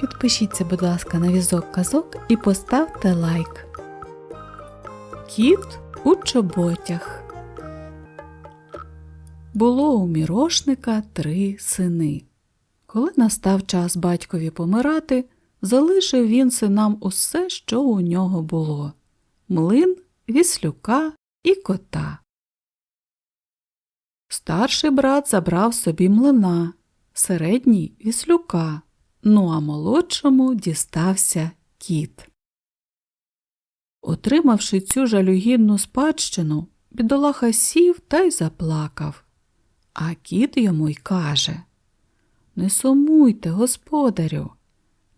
Підпишіться, будь ласка, на візок казок і поставте лайк. Кіт у чоботях. Було у мірошника три сини. Коли настав час батькові помирати, залишив він синам усе, що у нього було млин, віслюка і кота. Старший брат забрав собі млина, середній віслюка, ну а молодшому дістався кіт. Отримавши цю жалюгідну спадщину, бідолаха сів та й заплакав. А кіт йому й каже Не сумуйте, господарю,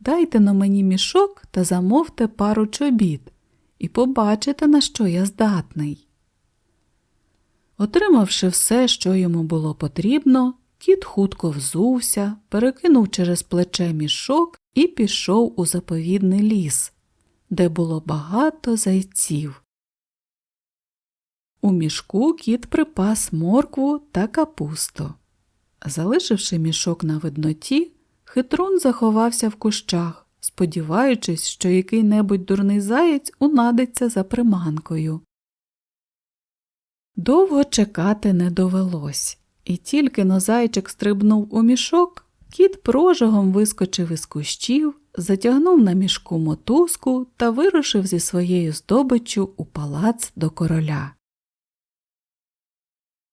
дайте на мені мішок та замовте пару чобіт, і побачите, на що я здатний. Отримавши все, що йому було потрібно, кіт хутко взувся, перекинув через плече мішок і пішов у заповідний ліс, де було багато зайців. У мішку кіт припас моркву та капусту. Залишивши мішок на видноті, хитрун заховався в кущах, сподіваючись, що який-небудь дурний заєць унадиться за приманкою. Довго чекати не довелось, і тільки но зайчик стрибнув у мішок, кіт прожогом вискочив із кущів, затягнув на мішку мотузку та вирушив зі своєю здобиччю у палац до короля.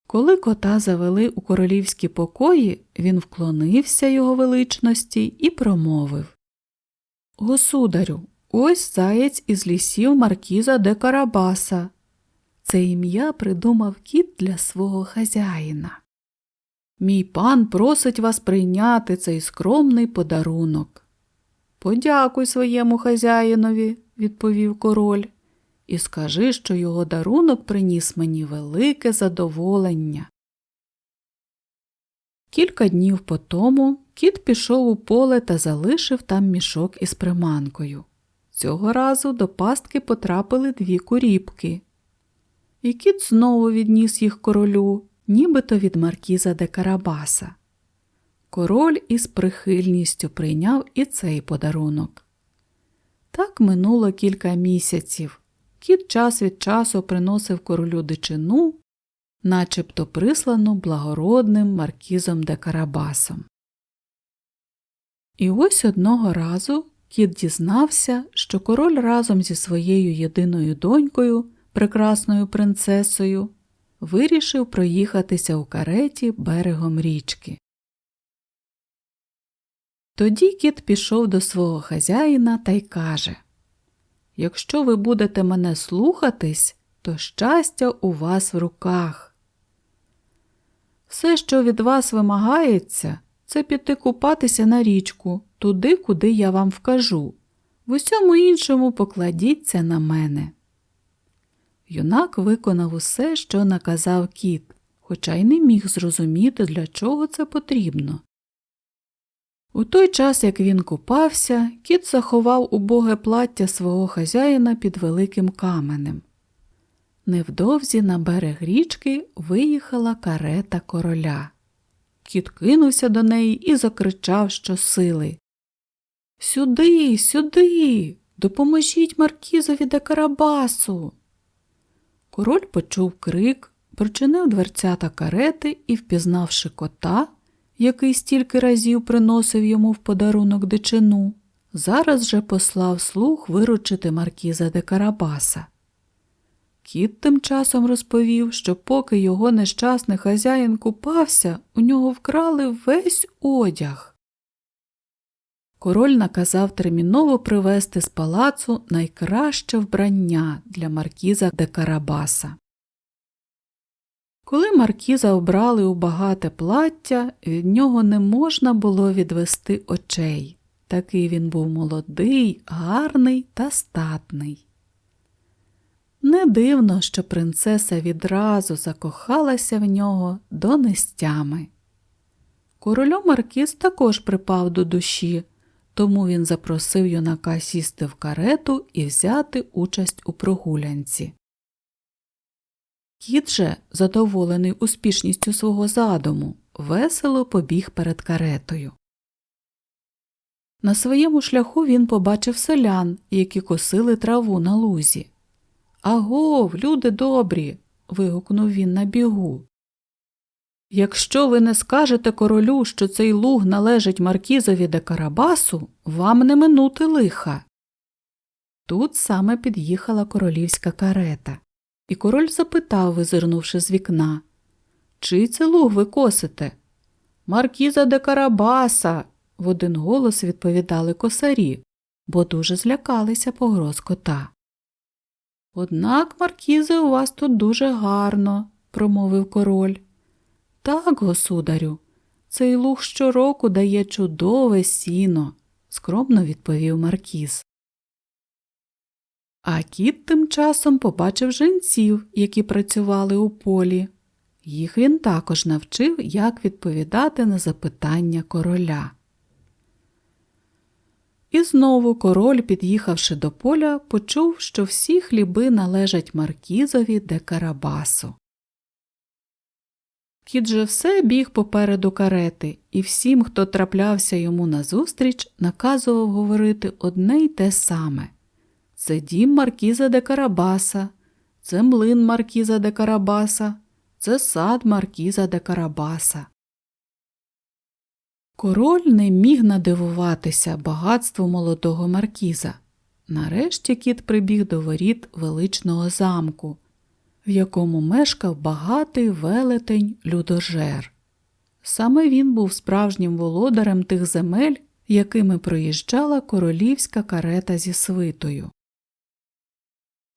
Коли кота завели у королівські покої, він вклонився його величності і промовив Государю, ось заєць із лісів маркіза де Карабаса. Це ім'я придумав кіт для свого хазяїна. Мій пан просить вас прийняти цей скромний подарунок. Подякуй своєму хазяїнові, відповів король, і скажи, що його дарунок приніс мені велике задоволення. Кілька днів по тому кіт пішов у поле та залишив там мішок із приманкою. Цього разу до пастки потрапили дві куріпки. І кіт знову відніс їх королю, нібито від маркіза де Карабаса. Король із прихильністю прийняв і цей подарунок. Так минуло кілька місяців. Кіт час від часу приносив королю дичину, начебто прислану благородним маркізом де Карабасом. І ось одного разу кіт дізнався, що король разом зі своєю єдиною донькою, прекрасною принцесою, вирішив проїхатися у кареті берегом річки. Тоді кіт пішов до свого хазяїна та й каже Якщо ви будете мене слухатись, то щастя у вас в руках. Все, що від вас вимагається, це піти купатися на річку, туди, куди я вам вкажу. В усьому іншому покладіться на мене. Юнак виконав усе, що наказав кіт, хоча й не міг зрозуміти, для чого це потрібно. У той час, як він купався, кіт заховав убоге плаття свого хазяїна під великим каменем. Невдовзі на берег річки виїхала карета короля. Кіт кинувся до неї і закричав щосили. Сюди, сюди, допоможіть маркізові де Карабасу. Король почув крик, причинив дверцята карети і, впізнавши кота, який стільки разів приносив йому в подарунок дичину, зараз же послав слуг виручити маркіза де Карабаса. Кіт тим часом розповів, що поки його нещасний хазяїн купався, у нього вкрали весь одяг. Король наказав терміново привезти з палацу найкраще вбрання для маркіза де Карабаса. Коли маркіза обрали у багате плаття, від нього не можна було відвести очей. Такий він був молодий, гарний та статний. Не дивно, що принцеса відразу закохалася в нього до нестями. Королю Маркіз також припав до душі, тому він запросив юнака сісти в карету і взяти участь у прогулянці. Кіт же, задоволений успішністю свого задуму, весело побіг перед каретою. На своєму шляху він побачив селян, які косили траву на лузі. Агов, люди добрі. вигукнув він на бігу. Якщо ви не скажете королю, що цей луг належить маркізові де Карабасу, вам не минути лиха. Тут саме під'їхала королівська карета, і король запитав, визирнувши з вікна Чий це луг ви косите? Маркіза де Карабаса. в один голос відповідали косарі, бо дуже злякалися погроз кота. Однак, маркізе, у вас тут дуже гарно, промовив король. Так, государю, цей луг щороку дає чудове сіно, скромно відповів маркіз. А кіт тим часом побачив жінців, які працювали у полі. Їх він також навчив, як відповідати на запитання короля. І знову король, під'їхавши до поля, почув, що всі хліби належать маркізові де Карабасу. Кіт же все біг попереду карети, і всім, хто траплявся йому назустріч, наказував говорити одне й те саме це дім Маркіза де Карабаса, це млин Маркіза де Карабаса, це сад Маркіза де Карабаса. Король не міг надивуватися багатству молодого маркіза. Нарешті кіт прибіг до воріт величного замку, в якому мешкав багатий велетень людожер. Саме він був справжнім володарем тих земель, якими проїжджала королівська карета зі свитою.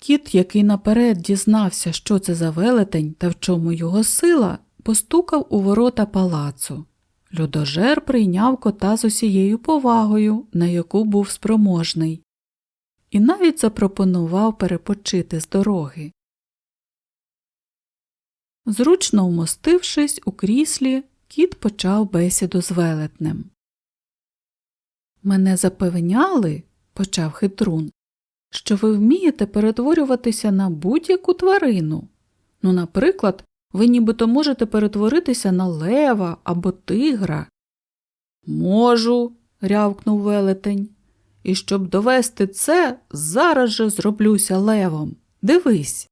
Кіт, який наперед дізнався, що це за велетень та в чому його сила, постукав у ворота палацу. Людожер прийняв кота з усією повагою, на яку був спроможний, і навіть запропонував перепочити з дороги. Зручно вмостившись у кріслі, кіт почав бесіду з велетнем. Мене запевняли, почав хитрун, що ви вмієте перетворюватися на будь-яку тварину. Ну, наприклад, ви нібито можете перетворитися на лева або тигра. Можу, рявкнув велетень. І щоб довести це, зараз же зроблюся левом. Дивись.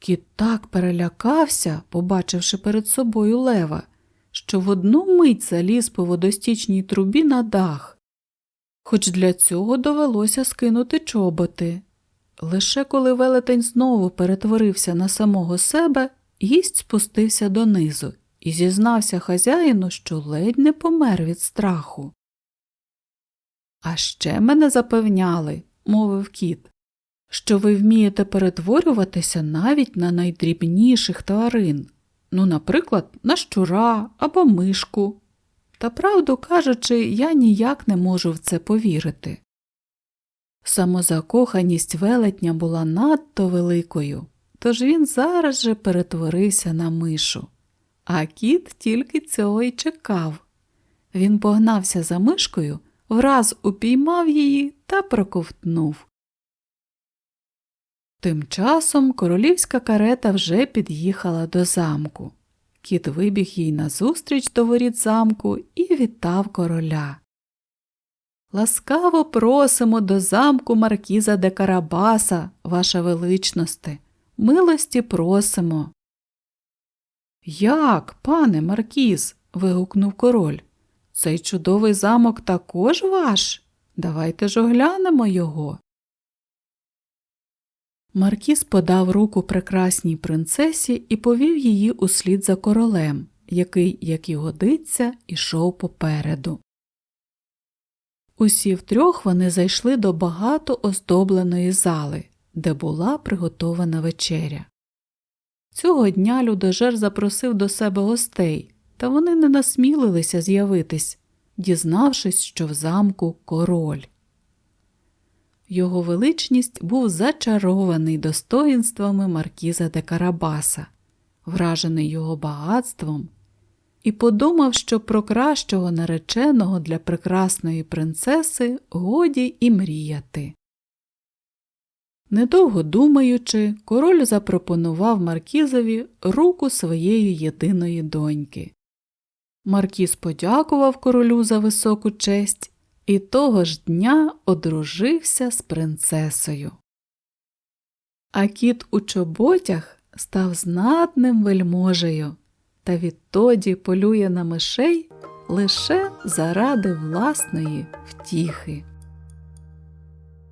Кіт так перелякався, побачивши перед собою лева, що в одну мить заліз по водостічній трубі на дах, хоч для цього довелося скинути чоботи. Лише коли велетень знову перетворився на самого себе, гість спустився донизу і зізнався хазяїну, що ледь не помер від страху. А ще мене запевняли, мовив кіт, що ви вмієте перетворюватися навіть на найдрібніших тварин, ну, наприклад, на щура або мишку. Та правду кажучи, я ніяк не можу в це повірити. Самозакоханість велетня була надто великою, тож він зараз же перетворився на мишу. А кіт тільки цього й чекав. Він погнався за мишкою, враз упіймав її та проковтнув. Тим часом королівська карета вже під'їхала до замку. Кіт вибіг їй назустріч до воріт замку і вітав короля. Ласкаво просимо до замку Маркіза де Карабаса, ваша величносте, милості просимо. Як, пане Маркіз? вигукнув король. Цей чудовий замок також ваш? Давайте ж оглянемо його. Маркіз подав руку прекрасній принцесі і повів її услід за королем, який, як і годиться, ішов попереду. Усі втрьох вони зайшли до багато оздобленої зали, де була приготована вечеря. Цього дня людожер запросив до себе гостей, та вони не насмілилися з'явитись, дізнавшись, що в замку король. Його величність був зачарований достоїнствами Маркіза де Карабаса, вражений його багатством і подумав, що про кращого нареченого для прекрасної принцеси годі і мріяти. Недовго думаючи, король запропонував Маркізові руку своєї єдиної доньки. Маркіз подякував королю за високу честь і того ж дня одружився з принцесою. А кіт у чоботях став знатним вельможею та відтоді полює на мишей лише заради власної втіхи.